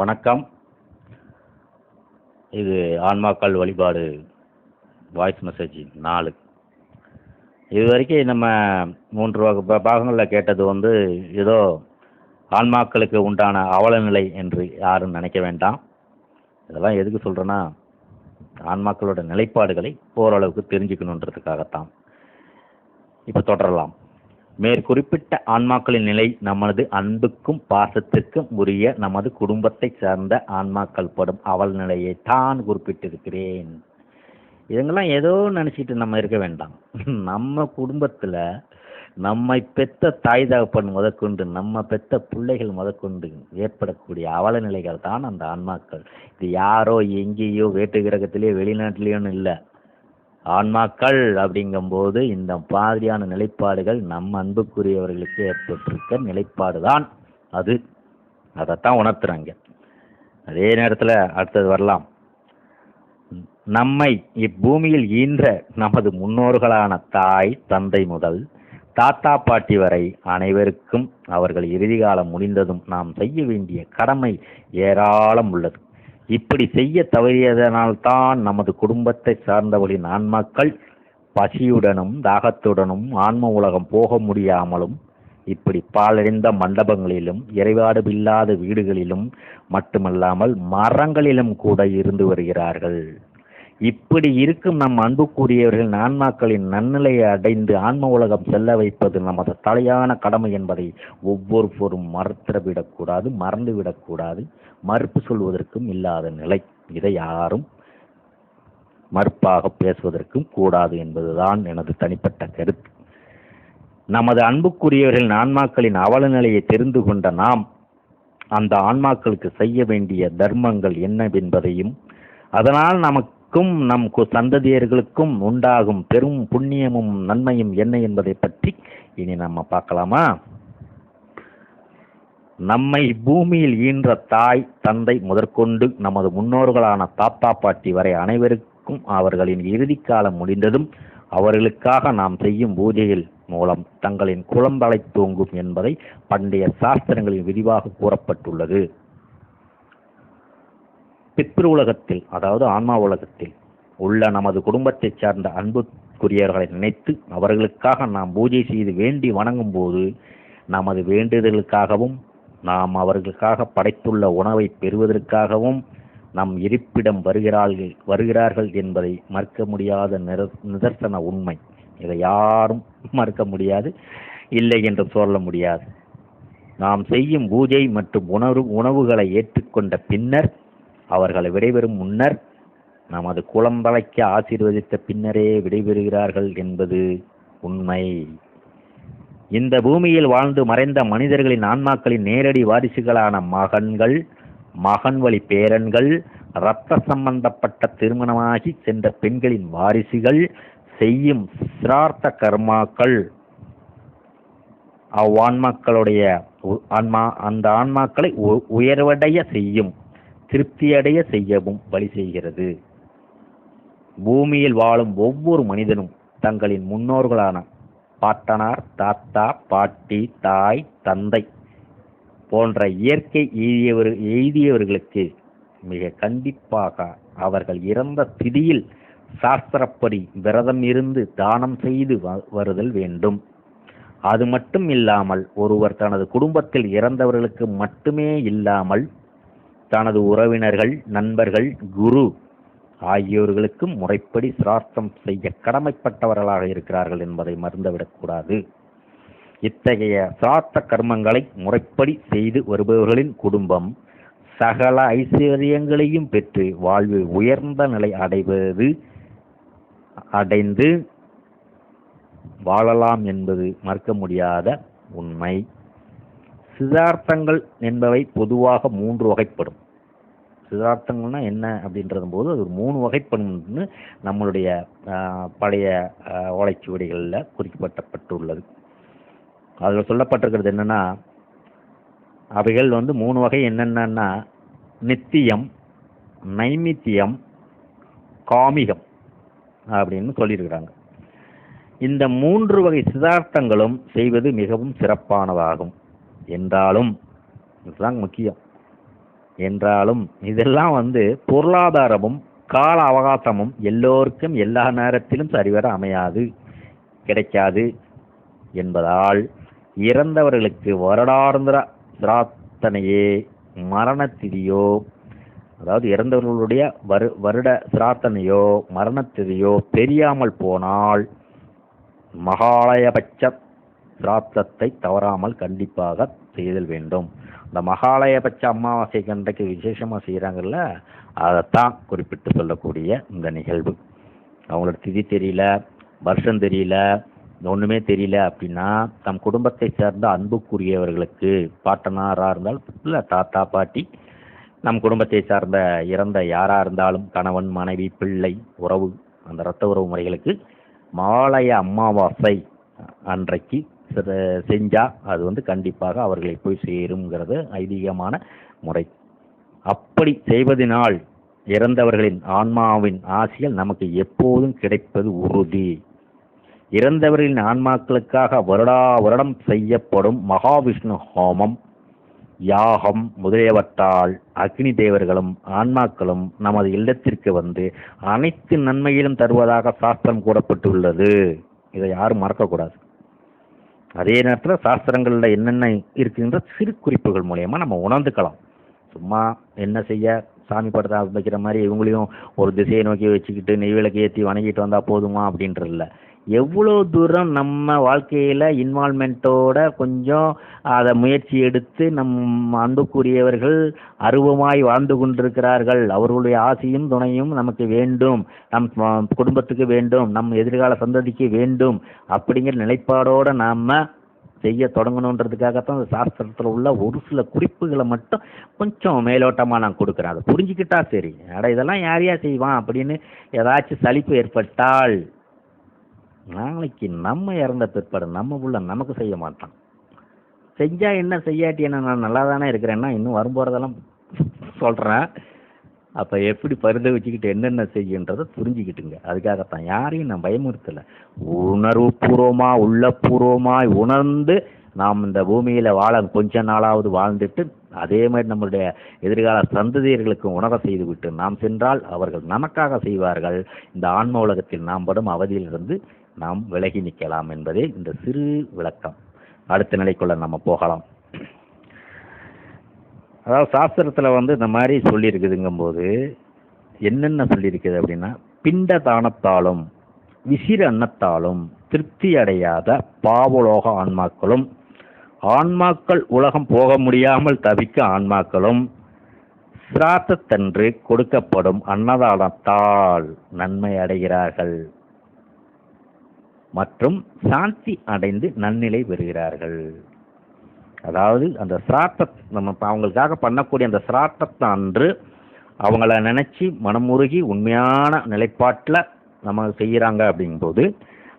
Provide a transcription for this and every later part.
வணக்கம். இது ஆன்மாக்கள் வழிபாடு வாய்ஸ் மெசேஜ் நாலு. இது வரைக்கும் நம்ம மூன்று வகை பாகங்களில் கேட்டது வந்து ஏதோ ஆன்மாக்களுக்கு உண்டான அவலநிலை என்று யாரும் நினைக்க வேண்டாம். இதெல்லாம் எதுக்கு சொல்கிறேன்னா ஆன்மாக்களோட நிலைப்பாடுகளை ஓரளவுக்கு தெரிஞ்சுக்கணுன்றதுக்காகத்தான். இப்போ தொடரலாம். மேற்குறிப்பிட்ட ஆன்மாக்களின் நிலை நமது அன்புக்கும் பாசத்திற்கும் உரிய நமது குடும்பத்தை சார்ந்த ஆன்மாக்கள் படும் அவல் நிலையை தான் குறிப்பிட்டிருக்கிறேன். இதுங்கெல்லாம் ஏதோ நினச்சிட்டு நம்ம இருக்க வேண்டாம். நம்ம குடும்பத்தில் நம்மை பெத்த தாய் தகப்பன் முதற்கொண்டு நம்ம பெத்த பிள்ளைகள் முதற்கொண்டு ஏற்படக்கூடிய அவல நிலைகள் தான் அந்த ஆன்மாக்கள். இது யாரோ எங்கேயோ வேட்டு கிரகத்திலேயோ வெளிநாட்டிலேயோன்னு இல்லை. ஆன்மாக்கள் அப்படிங்கும்போது இந்த மாதிரியான நிலைப்பாடுகள் நம் அன்புக்குரியவர்களுக்கு ஏற்பட்டிருக்க நிலைப்பாடு தான் அது. அதைத்தான் உணர்த்துறாங்க. அதே நேரத்தில் அடுத்தது வரலாம். நம்மை இப்பூமியில் ஈன்ற நமது முன்னோர்களான தாய் தந்தை முதல் தாத்தா பாட்டி வரை அனைவருக்கும் அவர்கள் இறுதி காலம் முடிந்ததும் நாம் செய்ய வேண்டிய கடமை ஏராளம் உள்ளது. இப்படி செய்ய தவறியதனால்தான் நமது குடும்பத்தை சார்ந்தவளின் ஆன்மாக்கள் பசியுடனும் தாகத்துடனும் ஆன்ம உலகம் போக முடியாமலும் இப்படி பாலடைந்த மண்டபங்களிலும் இறைவாடுமில்லாத வீடுகளிலும் மட்டுமல்லாமல் மரங்களிலும் கூட இருந்து வருகிறார்கள். இப்படி இருக்கும் நம் அன்புக்குரியவர்கள் ஆன்மாக்களின் நன்னிலையை அடைந்து ஆன்ம உலகம் செல்ல வைப்பது நமது தலையான கடமை என்பதை ஒவ்வொருவரும் மறந்துவிடக்கூடாது மறந்துவிடக்கூடாது. மறுப்பு சொல்வதற்கும் இல்லாத நிலை. இதை யாரும் மறுப்பாக பேசுவதற்கும் கூடாது என்பதுதான் எனது தனிப்பட்ட கருத்து. நமது அன்புக்குரியவர்கள் ஆன்மாக்களின் அவல நிலையை தெரிந்து கொண்ட நாம் அந்த ஆன்மாக்களுக்கு செய்ய வேண்டிய தர்மங்கள் என்னவென்பதையும் அதனால் நமக்கும் நம் சந்ததியர்களுக்கும் உண்டாகும் பெரும் புண்ணியமும் நன்மையும் என்ன என்பதை பற்றி இனி நம்ம பார்க்கலாமா? நம்மை பூமியில் ஈன்ற தாய் தந்தை முதற்கொண்டு நமது முன்னோர்களான தாத்தா பாட்டி வரை அனைவருக்கும் அவர்களின் இறுதி காலம் முடிந்ததும் அவர்களுக்காக நாம் செய்யும் பூஜையில் மூலம் தங்களின் குழந்தலை தூங்கும் என்பதை பண்டைய சாஸ்திரங்களில் விரிவாக கூறப்பட்டுள்ளது. பித்ரு உலகத்தில் அதாவது ஆன்மா உலகத்தில் உள்ள நமது குடும்பத்தைச் சார்ந்த அன்புக்குரியவர்களை நினைத்து அவர்களுக்காக நாம் பூஜை செய்து வேண்டி வணங்கும் போது நமது வேண்டுதலுக்காகவும் நாம் அவர்களுக்காக படைத்துள்ள உணவை பெறுவதற்காகவும் நம் இருப்பிடம் வருகிறார்கள் வருகிறார்கள் என்பதை மறுக்க முடியாத நிதர்சன உண்மை. இதை யாரும் மறுக்க முடியாது இல்லை என்று சொல்ல முடியாது. நாம் செய்யும் பூஜை மற்றும் உணவு உணவுகளை ஏற்றுக்கொண்ட பின்னர் அவர்களை விடைபெறும் முன்னர் நமது குழம்பலைக்க ஆசீர்வதித்த பின்னரே விடைபெறுகிறார்கள் என்பது உண்மை. இந்த பூமியில் வாழ்ந்து மறைந்த மனிதர்களின் ஆன்மாக்களின் நேரடி வாரிசுகளான மகன்கள் மகன் வழி பேரன்கள் இரத்த சம்பந்தப்பட்ட திருமணமாகி சென்ற பெண்களின் வாரிசுகள் செய்யும் சிரார்த்த கர்மாக்கள். அவ்வான்மாக்களுடைய உ- ஆன்மா அந்த ஆன்மாக்களை உ- உயர்வடைய செய்யும் திருப்தியடைய செய்யவும் வழி செய்கிறது. பூமியில் வாழும் ஒவ்வொரு மனிதனும் தங்களின் முன்னோர்களான பாட்டனார் தாத்தா பாட்டி தாய் தந்தை போன்ற இயற்கை எய்தியவர் எய்தியவர்களுக்கு மிக கண்டிப்பாக அவர்கள் இறந்த திதியில் சாஸ்திரப்படி விரதம் இருந்து தானம் செய்து வ- வருதல் வேண்டும். அது மட்டும் இல்லாமல் ஒருவர் தனது குடும்பத்தில் இறந்தவர்களுக்கு மட்டுமே இல்லாமல் தனது உறவினர்கள் நண்பர்கள் குரு ஆகியோர்களுக்கும் முறைப்படி சிரார்த்தம் செய்ய கடமைப்பட்டவர்களாக இருக்கிறார்கள் என்பதை மறந்துவிடக்கூடாது. இத்தகைய சிரார்த்த கர்மங்களை முறைப்படி செய்து வருபவர்களின் குடும்பம் சகல ஐஸ்வர்யங்களையும் பெற்று வாழ்வில் உயர்ந்த நிலை அடைவது அடைந்து வாழலாம் என்பது மறுக்க முடியாத உண்மை. சிதார்த்தங்கள் என்பவை பொதுவாக மூன்று வகைப்படும். சிதார்த்தங்கள்னா என்ன அப்படின்றது போது அது ஒரு மூணு வகைப்படும்னு நம்மளுடைய பழைய ஓலைச்சுவடிகளில் குறிப்பிடப்பட்டுள்ளது அதில் சொல்லப்பட்டிருக்கிறது என்னன்னா அவைகள் வந்து மூணு வகை என்னென்னன்னா நித்தியம் நைமித்தியம் காமிகம் அப்படின்னு சொல்லியிருக்கிறாங்க. இந்த மூன்று வகை சிதார்த்தங்களும் செய்வது மிகவும் சிறப்பானதாகும். என்றாலும் இதுதான் முக்கியம். என்றாலும் இதெல்லாம் வந்து பொருளாதாரமும் கால அவகாசமும் எல்லோருக்கும் எல்லா நேரத்திலும் சரிவர அமையாது கிடைக்காது என்பதால் இறந்தவர்களுக்கு வருடாந்திர சிராத்தனையே மரண திதியோ அதாவது இறந்தவர்களுடைய வரு வருட சிராத்தனையோ மரணத்திதியோ தெரியாமல் போனால் மகாலயபட்ச சிராத்தத்தை தவறாமல் கண்டிப்பாக செய்தல் வேண்டும். இந்த மகாலயபட்ச அமாவாசை கண்டைக்கு விசேஷமாக செய்கிறாங்கல்ல அதைத்தான் குறிப்பிட்டு சொல்லக்கூடிய இந்த நிகழ்வு. அவங்களோட திதி தெரியல வருஷம் தெரியல ஒன்றுமே தெரியல அப்படின்னா தம் குடும்பத்தை சேர்ந்த அன்புக்குரியவர்களுக்கு பாட்டனாராக இருந்தாலும் இல்லை தாத்தா பாட்டி நம் குடும்பத்தை சார்ந்த இறந்த யாராக இருந்தாலும் கணவன் மனைவி பிள்ளை உறவு அந்த இரத்த உறவு முறைகளுக்கு மாலய அமாவாசை அன்றைக்கு செஞ்சால் அது வந்து கண்டிப்பாக அவர்களை போய் சேருங்கிறது ஐதீகமான முறை. அப்படி செய்வதனால் இறந்தவர்களின் ஆன்மாவின் ஆசைகள் நமக்கு எப்போதும் கிடைப்பது உறுதி. இறந்தவர்களின் ஆன்மாக்களுக்காக வருடா வருடம் செய்யப்படும் மகாவிஷ்ணு ஹோமம் யாகம் முதலியவற்றால் அக்னி தேவர்களும் ஆன்மாக்களும் நமது இல்லத்திற்கு வந்து அனைத்து நன்மையிலும் தருவதாக சாஸ்திரம் கூறப்பட்டுள்ளது. இதை யாரும் மறக்கக்கூடாது. அதே நேரத்தில் சாஸ்திரங்களில் என்னென்ன இருக்குன்ற சிறு குறிப்புகள் மூலயமா நம்ம உணர்ந்துக்கலாம். சும்மா என்ன செய்ய சாமி படத்தை வைக்கிற மாதிரி இவங்களையும் ஒரு திசையை நோக்கி வச்சுக்கிட்டு நெய் விளக்கு ஏற்றி வணங்கிட்டு வந்தால் போதுமா அப்படின்றதில்ல எவ்வளோ தூரம் நம்ம வாழ்க்கையில் இன்வால்மெண்ட்டோட கொஞ்சம் அதை முயற்சி எடுத்து நம் அன்புக்குரியவர்கள் அருவமாய் வாழ்ந்து கொண்டிருக்கிறார்கள். அவர்களுடைய ஆசையும் துணையும் நமக்கு வேண்டும். நம் குடும்பத்துக்கு வேண்டும். நம் எதிர்கால சந்ததிக்கு வேண்டும். அப்படிங்கிற நிலைப்பாடோடு நாம் செய்ய தொடங்கணுன்றதுக்காகத்தான் அந்த சாஸ்திரத்தில் உள்ள ஒரு சில குறிப்புகளை மட்டும் கொஞ்சம் மேலோட்டமாக நான் கொடுக்குறேன். அதை புரிஞ்சுக்கிட்டா சரி. அட இதெல்லாம் யார் யார் செய்வான் அப்படின்னு ஏதாச்சும் சலிப்பு ஏற்பட்டால் நாளைக்கு நம்ம இறந்த பிற்பாடு நம்ம புள்ள நமக்கு செய்ய மாட்டான். செஞ்சால் என்ன செய்யாட்டி என்ன நான் நல்லா தானே இருக்கிறேன்னா இன்னும் வரும்போதெல்லாம் சொல்கிறேன் அப்போ எப்படி பருந்த வச்சுக்கிட்டு என்னென்ன செய்யுன்றதை புரிஞ்சுக்கிட்டுங்க. அதுக்காகத்தான் யாரையும் நான் பயமுறுத்தலை. உணர்வு பூர்வமாக உள்ளபூர்வமாய் உணர்ந்து நாம் இந்த பூமியில் வாழ கொஞ்ச நாளாவது வாழ்ந்துட்டு அதே மாதிரி நம்மளுடைய எதிர்கால சந்ததியர்களுக்கு உணர செய்துவிட்டு நாம் சென்றால் அவர்கள் நமக்காக செய்வார்கள். இந்த ஆன்ம உலகத்தில் நாம் படும் அவதியிலிருந்து நாம் விலகி நிற்கலாம் என்பதே இந்த சிறு விளக்கம். அடுத்த நிலைக்குள்ள நம்ம போகலாம். அதாவது சாஸ்திரத்தில் வந்து இந்த மாதிரி சொல்லியிருக்குதுங்கும்போது என்னென்ன சொல்லியிருக்குது அப்படின்னா பிண்ட தானத்தாலும் விசிற அன்னத்தாலும் திருப்தி அடையாத பாவலோக ஆன்மாக்களும் ஆன்மாக்கள் உலகம் போக முடியாமல் தவிக்க ஆன்மாக்களும் சிராத்தத்தன்று கொடுக்கப்படும் அன்னதானத்தால் நன்மை அடைகிறார்கள். மற்றும் சாந்தி அடைந்து நன்னிலை பெறுகிறார்கள். அதாவது அந்த சிராத்த நம்ம அவங்களுக்காக பண்ணக்கூடிய அந்த சிராத்தத்தை அன்று அவங்கள நினச்சி மனமுருகி உண்மையான நிலைப்பாட்டில் நம்ம செய்கிறாங்க அப்படிங்கும்போது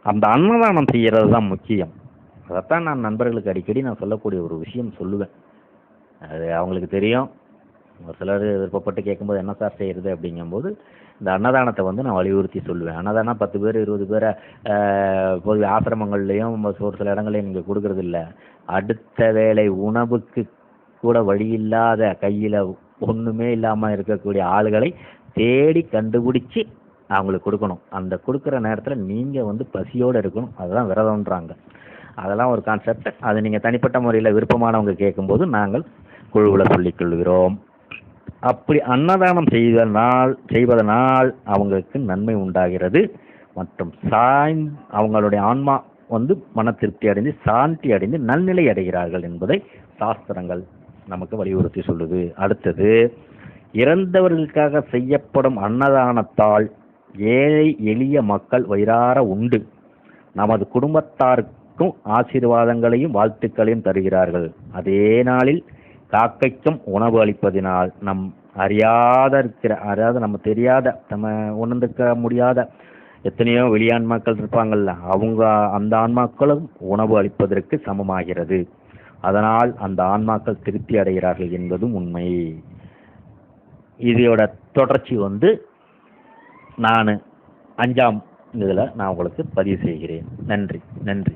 அந்த அன்னதானம் செய்கிறது தான் முக்கியம். அதைத்தான் நான் நண்பர்களுக்கு அடிக்கடி நான் சொல்லக்கூடிய ஒரு விஷயம் சொல்லுவேன். அது அவங்களுக்கு தெரியும். ஒரு சிலர் விருப்பப்பட்டு கேட்கும்போது என்ன சார் செய்கிறது அப்படிங்கும்போது இந்த அன்னதானத்தை வந்து நான் வலியுறுத்தி சொல்லுவேன். அன்னதானம் பத்து பேர் இருபது பேரை பொது ஆசிரமங்கள்லேயும் ஒரு சில இடங்களையும் நீங்கள் கொடுக்கறதில்ல. அடுத்த வேளை உணவுக்கு கூட வழி இல்லாத கையில் ஒன்றுமே இல்லாமல் இருக்கக்கூடிய ஆளுகளை தேடி கண்டுபிடிச்சி அவங்களுக்கு கொடுக்கணும். அந்த கொடுக்குற நேரத்தில் நீங்கள் வந்து பசியோடு இருக்கணும். அதுதான் விரதம்ன்றாங்க. அதெல்லாம் ஒரு கான்செப்ட் அது நீங்கள் தனிப்பட்ட முறையில் விருப்பமானவங்க கேட்கும்போது நாங்கள் குழுவில் சொல்லிக்கொள்கிறோம் அப்படி அன்னதானம் செய்வதனால் செய்வதனால் அவங்களுக்கு நன்மை உண்டாகிறது. மற்றும் சாய் அவங்களுடைய ஆன்மா வந்து மன திருப்தி அடைந்து சாந்தி அடைந்து நல்நிலை அடைகிறார்கள் என்பதை சாஸ்திரங்கள் நமக்கு வலியுறுத்தி சொல்லுது. அடுத்தது இறந்தவர்களுக்காக செய்யப்படும் அன்னதானத்தால் ஏழை எளிய மக்கள் வயிறார உண்டு. நமது குடும்பத்தாருக்கும் ஆசீர்வாதங்களையும் வாழ்த்துக்களையும் தருகிறார்கள். அதே நாளில் காக்கைக்கும் உணவு அளிப்பதினால் நம் அறியாத இருக்கிற அதாவது நம்ம தெரியாத நம்ம உணர்ந்துக்க முடியாத எத்தனையோ வெளியான்மாக்கள் இருப்பாங்கல்ல அவங்க அந்த ஆன்மாக்களும் உணவு அளிப்பதற்கு சமமாகிறது. அதனால் அந்த ஆன்மாக்கள் திருப்தி அடைகிறார்கள் என்பதும் உண்மை. இதோட தொடர்ச்சி வந்து நான் அஞ்சாம் இதில் நான் உங்களுக்கு பதிவு செய்கிறேன். நன்றி நன்றி.